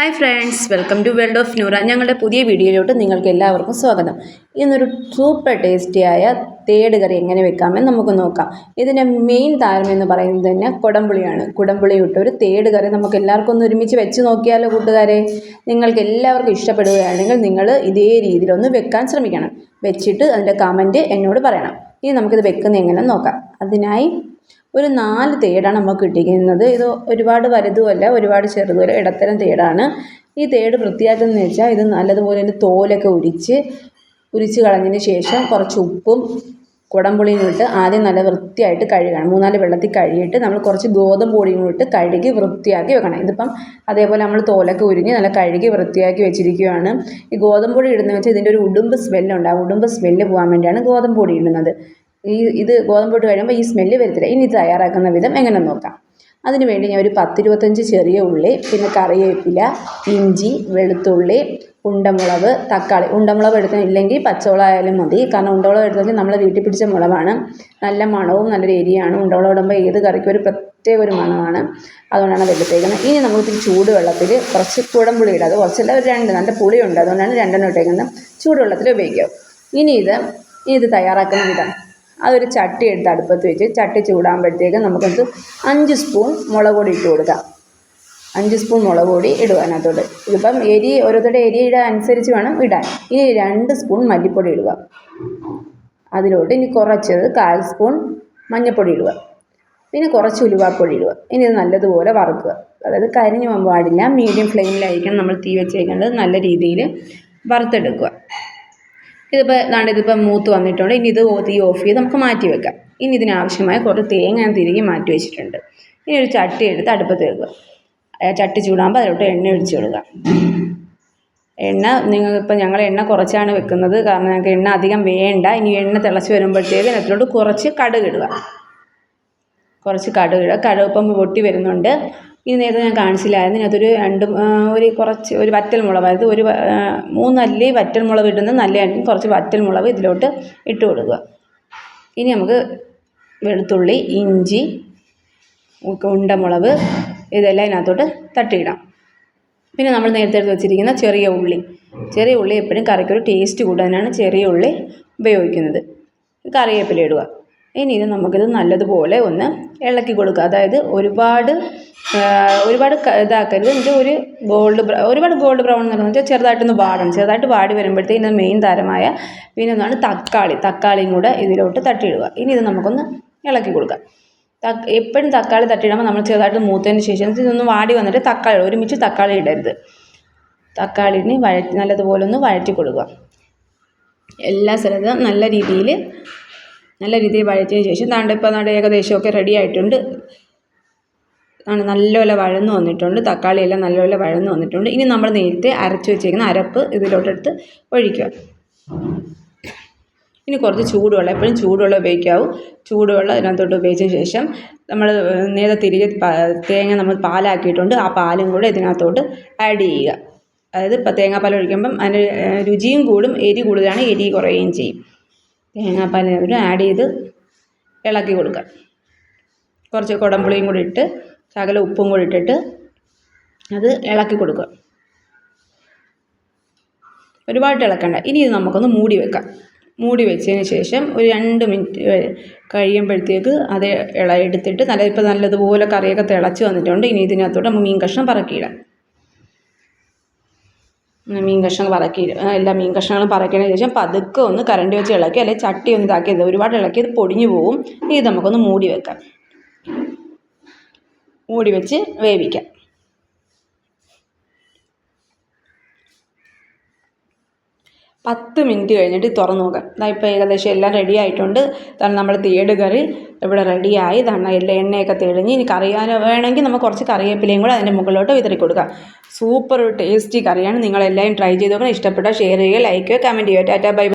Hi friends welcome to world of Noora ഞങ്ങളുടെ പുതിയ വീഡിയോയിലോട്ട് നിങ്ങൾക്ക് എല്ലാവർക്കും സ്വാഗതം. ഇന്നൊരു സൂപ്പർ ടേസ്റ്റിയായ തേട് കറി എങ്ങനെ വെക്കാമെന്ന് നമുക്ക് നോക്കാം. ഇതിന്റെ മെയിൻ താരം എന്ന് പറയുന്നത് തന്നെ കുടംപുളിയാണ്. കുടംപുളി ഇട്ട് ഒരു തേട് കറി നമുക്ക് എല്ലാവർക്കും ഒന്ന് ഒരുമിച്ച് വെച്ച് നോക്കിയാലോ കൂട്ടുകാരെ? നിങ്ങൾക്ക് എല്ലാവർക്കും ഇഷ്ടപ്പെടുകയാണെങ്കിൽ നിങ്ങൾ ഇതേ രീതിയിലൊന്ന് വെക്കാൻ ശ്രമിക്കണം. വെച്ചിട്ട് അതിന്റെ കമന്റ് എന്നോട് പറയണം. ഇനി നമുക്കിത് വെക്കുന്ന എങ്ങനെ നോക്കാം. അതിനായി ഒരു നാല് തേടാണ് നമുക്ക് കിട്ടിയിരിക്കുന്നത്. ഇത് ഒരുപാട് വലുതുമല്ല ഒരുപാട് ചെറുതുമല്ല ഇടത്തരം തേടാണ്. ഈ തേട് വൃത്തിയാക്കുന്നതെന്ന് വെച്ചാൽ ഇത് നല്ലതുപോലെ തന്നെ തോലൊക്കെ ഉരിച്ച് ഉരിച്ച് കളഞ്ഞതിന് ശേഷം കുറച്ച് ഉപ്പും കുടംപുളിയും ഇട്ട് ആദ്യം നല്ല വൃത്തിയായിട്ട് കഴുകണം. മൂന്നാൽ വെള്ളത്തിൽ കഴുകിയിട്ട് നമ്മൾ കുറച്ച് ഗോതമ്പ് പൊടിയും ഇട്ട് കഴുകി വൃത്തിയാക്കി വെക്കണം. ഇതിപ്പം അതേപോലെ നമ്മൾ തോലൊക്കെ ഉരിഞ്ഞ് നല്ല കഴുകി വൃത്തിയാക്കി വെച്ചിരിക്കുകയാണ്. ഈ ഗോതമ്പ് പൊടി ഇടുന്നത് വെച്ചാൽ ഇതിന്റെ ഒരു ഉടുമ്പ് സ്മെല്ലുണ്ട് ആ ഉടുമ്പ് സ്മെല്ല് പോകാൻ വേണ്ടിയാണ് ഗോതമ്പ് പൊടി ഇടുന്നത്. ഈ ഇത് ഗോതമ്പ് പൊടി കഴിയുമ്പോൾ ഈ സ്മെല്ല് വരത്തില്ല. ഇനി തയ്യാറാക്കുന്ന വിധം എങ്ങനെ നോക്കാം? അതിന് വേണ്ടി ഞാൻ ഒരു പത്തിരുപത്തഞ്ച് ചെറിയ ഉള്ളി പിന്നെ കറിവേപ്പില ഇഞ്ചി വെളുത്തുള്ളി ഉണ്ടമുളക് തക്കാളി. ഉണ്ടമുളക് എടുത്തില്ലെങ്കിൽ പച്ചമുളകായാലും മതി. കാരണം ഉണ്ടമുളക് എടുത്തെങ്കിൽ നമ്മൾ വീട്ടിൽ പിടിച്ച മുളകാണ്. നല്ല മണവും നല്ലൊരു എരിയാണ്. ഉണ്ടമുളക് ഇടുമ്പോൾ ഏത് കറിക്കും ഒരു പ്രത്യേക ഒരു മണമാണ്. അതുകൊണ്ടാണ് അത് എടുത്തേക്കുന്നത്. ഇനി നമുക്ക് ഇത്തിരി ചൂടുവെള്ളത്തിൽ കുറച്ച് കുടംപുളി ഇടാം. അത് കുറച്ചല്ല ഒരു രണ്ട് നല്ല പുളിയുണ്ട്. അതുകൊണ്ടാണ് രണ്ടെണ്ണം ഇട്ടേക്കുന്നത്. ചൂടുവെള്ളത്തിൽ ഉപയോഗിക്കാം. ഇനി ഇത് ഇത് തയ്യാറാക്കുന്ന വിധം. അതൊരു ചട്ടി എടുത്ത് അടുപ്പത്ത് വെച്ച് ചട്ടി ചൂടാകുമ്പോഴത്തേക്ക് നമുക്കത് അഞ്ച് സ്പൂൺ മുളക് പൊടി ഇട്ട് കൊടുക്കാം. അഞ്ച് സ്പൂൺ മുളക് പൊടി ഇടുക അതിനകത്തോട്ട്. ഇതിപ്പം എരി ഓരോരുത്തരുടെ എരിയുടെ അനുസരിച്ച് വേണം ഇടാൻ. ഇനി രണ്ട് സ്പൂൺ മല്ലിപ്പൊടി ഇടുക. അതിലോട്ട് ഇനി കുറച്ചത് കാൽ സ്പൂൺ മഞ്ഞൾപ്പൊടി ഇടുക. പിന്നെ കുറച്ച് ഉലുവാപ്പൊടി ഇടുക. ഇനി ഇത് നല്ലതുപോലെ വറുക്കുക. അതായത് കരിഞ്ഞു പാടില്ല. മീഡിയം ഫ്ലെയിമിലായിരിക്കണം നമ്മൾ തീ വെച്ചേക്കേണ്ടത്. നല്ല രീതിയിൽ വറുത്തെടുക്കുക. ഇതിപ്പോൾ ദാണ്ട് ഇതിപ്പോൾ മൂത്ത് വന്നിട്ടുണ്ട്. ഇനി ഇത് തീ ഓഫ് ചെയ്ത് നമുക്ക് മാറ്റി വെക്കാം. ഇനി ഇതിനാവശ്യമായ കുറച്ച് തേങ്ങ ഞാൻ തിരികെ മാറ്റി വെച്ചിട്ടുണ്ട്. ഇനി ഒരു ചട്ടി എടുത്ത് അടുപ്പത്ത് വെക്കുക. ചട്ടി ചൂടാകുമ്പോൾ അതിലോട്ട് എണ്ണ ഒഴിച്ച് കൊടുക്കുക. എണ്ണ നിങ്ങൾ ഇപ്പം ഞങ്ങൾ എണ്ണ കുറച്ചാണ് വെക്കുന്നത്. കാരണം ഞങ്ങൾക്ക് എണ്ണ അധികം വേണ്ട. ഇനി എണ്ണ തിളച്ച് വരുമ്പോഴത്തേക്ക് അതിനകത്തിലോട്ട് കുറച്ച് കടുക് ഇടുക. കുറച്ച് കടുക് ഇടുക. പൊട്ടി വരുന്നുണ്ട്. ഈ നേരത്തെ ഞാൻ കാണിച്ചില്ലായിരുന്നു. ഇതിനകത്തൊരു രണ്ട് ഒരു കുറച്ച് ഒരു വറ്റൽ മുളക് അതായത് ഒരു മൂന്നല്ലി വറ്റൽ മുളക് ഇടുന്നത് നല്ലതായിരിക്കും കുറച്ച് വറ്റൽ മുളക് ഇതിലോട്ട് ഇട്ട് കൊടുക്കുക. ഇനി നമുക്ക് വെളുത്തുള്ളി ഇഞ്ചി ഉണ്ടമുളക് ഇതെല്ലാം ഇതിനകത്തോട്ട് തട്ടിയിടാം. പിന്നെ നമ്മൾ നേരത്തെ എടുത്ത് വെച്ചിരിക്കുന്ന ചെറിയ ഉള്ളി. ചെറിയ ഉള്ളി എപ്പോഴും കറിക്കൊരു ടേസ്റ്റ് കൂടാനാണ് ചെറിയ ഉള്ളി ഉപയോഗിക്കുന്നത്. കറിവേപ്പില ഇടുക. ഇനി ഇത് നമുക്കിത് നല്ലതുപോലെ ഒന്ന് ഇളക്കി കൊടുക്കുക. അതായത് ഒരുപാട് ഒരുപാട് ഇതാക്കരുത്. എന്നിട്ട് ഒരു ഗോൾഡ് ഒരുപാട് ഗോൾഡ് ബ്രൗൺ എന്ന് പറഞ്ഞാൽ ചെറുതായിട്ടൊന്ന് വാടണം. ചെറുതായിട്ട് വാടി വരുമ്പോഴത്തേക്കും ഇതിന്റെ മെയിൻ താരമായ പിന്നെ ഒന്നാണ് തക്കാളി. തക്കാളിയും കൂടെ ഇതിലോട്ട് തട്ടിയിടുക. ഇനി ഇത് നമുക്കൊന്ന് ഇളക്കി കൊടുക്കാം എപ്പോഴും തക്കാളി തട്ടിയിടുമ്പോൾ നമ്മൾ ചെറുതായിട്ട് മൂത്തതിന് ശേഷം ഇതൊന്ന് വാടി വന്നിട്ട് തക്കാളി ഒരുമിച്ച് തക്കാളി ഇടരുത്. തക്കാളിനെ വഴറ്റി നല്ലതുപോലെ ഒന്ന് വഴറ്റി കൊടുക്കുക. എല്ലാ സ്ഥലത്തും നല്ല രീതിയിൽ നല്ല രീതിയിൽ വഴറ്റിയതിന് ശേഷം ദാണ്ട് ഇപ്പോൾ നമ്മുടെ ഏകദേശമൊക്കെ റെഡി ആയിട്ടുണ്ട്. ആണ് നല്ലപോലെ വഴന്ന് വന്നിട്ടുണ്ട്. തക്കാളിയെല്ലാം നല്ലപോലെ വഴന്ന് വന്നിട്ടുണ്ട്. ഇനി നമ്മൾ നേരത്തെ അരച്ച് വെച്ചേക്കുന്ന അരപ്പ് ഇതിലോട്ടെടുത്ത് ഒഴിക്കുക. ഇനി കുറച്ച് ചൂടുവെള്ളം എപ്പോഴും ചൂടുവെള്ളം ഉപയോഗിക്കാവൂ. ചൂടുവെള്ളം ഇതിനകത്തോട്ട് ഉപയോഗിച്ച ശേഷം നമ്മൾ നേരെ തിരികെ തേങ്ങ നമ്മൾ പാലാക്കിയിട്ടുണ്ട്. ആ പാലും കൂടെ ഇതിനകത്തോട്ട് ആഡ് ചെയ്യുക. അതായത് ഇപ്പം തേങ്ങാപ്പാൽ ഒഴിക്കുമ്പം അതിന് രുചിയും കൂടും എരി കൂടുതലാണ് എരി കുറയുകയും ചെയ്യും. തേങ്ങാപ്പാൽ ആഡ് ചെയ്ത് ഇളക്കി കൊടുക്കുക. കുറച്ച് കുടംപുളിയും കൂടി ഇട്ട് ശകല ഉപ്പും കൂടി ഇട്ടിട്ട് അത് ഇളക്കി കൊടുക്കുക. ഒരുപാട് ഇളക്കണ്ട. ഇനി ഇത് നമുക്കൊന്ന് മൂടി വെക്കാം. മൂടി വെച്ചതിന് ശേഷം ഒരു രണ്ട് മിനിറ്റ് കഴിയുമ്പോഴത്തേക്ക് അത് ഇള എടുത്തിട്ട് നല്ല ഇപ്പോൾ നല്ലതുപോലെ കറിയൊക്കെ തിളച്ച് വന്നിട്ടുണ്ട്. ഇനി ഇതിനകത്തോട്ട് മീൻ കഷ്ണം പറക്കിയിടാം. മീൻ കഷ്ണം പറക്കി എല്ലാ മീൻ കഷ്ണങ്ങളും പറക്കിയതിന് ശേഷം പതുക്കെ ഒന്ന് കരണ്ടി വെച്ച് ഇളക്കി അല്ലെങ്കിൽ ചട്ടി ഒന്ന് ഇതാക്കിയത് ഒരുപാട് ഇളക്കിയത് പൊടിഞ്ഞു പോവും. ഇത് നമുക്കൊന്ന് മൂടി വെക്കാം. മൂടി വെച്ച് വേവിക്കാം. പത്ത് മിനിറ്റ് കഴിഞ്ഞിട്ട് തുറന്ന് നോക്കാം. ഇതാ ഇപ്പോൾ ഏകദേശം എല്ലാം റെഡി ആയിട്ടുണ്ട്. ഇതാണ് നമ്മൾ തേട് കറി ഇവിടെ റെഡിയായി ഇതാണ് എല്ലാ എണ്ണയൊക്കെ തെളിഞ്ഞ്. ഇനി കറിയാൻ വേണമെങ്കിൽ നമുക്ക് കുറച്ച് കറിവേപ്പിലയും കൂടെ അതിന്റെ മുകളിലോട്ട് വിതറി കൊടുക്കാം. സൂപ്പർ ടേസ്റ്റി കറിയാണ്. നിങ്ങളെല്ലാവരും ട്രൈ ചെയ്ത് നോക്കണം. ഇഷ്ടപ്പെട്ടാൽ ഷെയർ ചെയ്യുക ലൈക്ക് ചെയ്യുക കമന്റ് ചെയ്യുക. Tata bye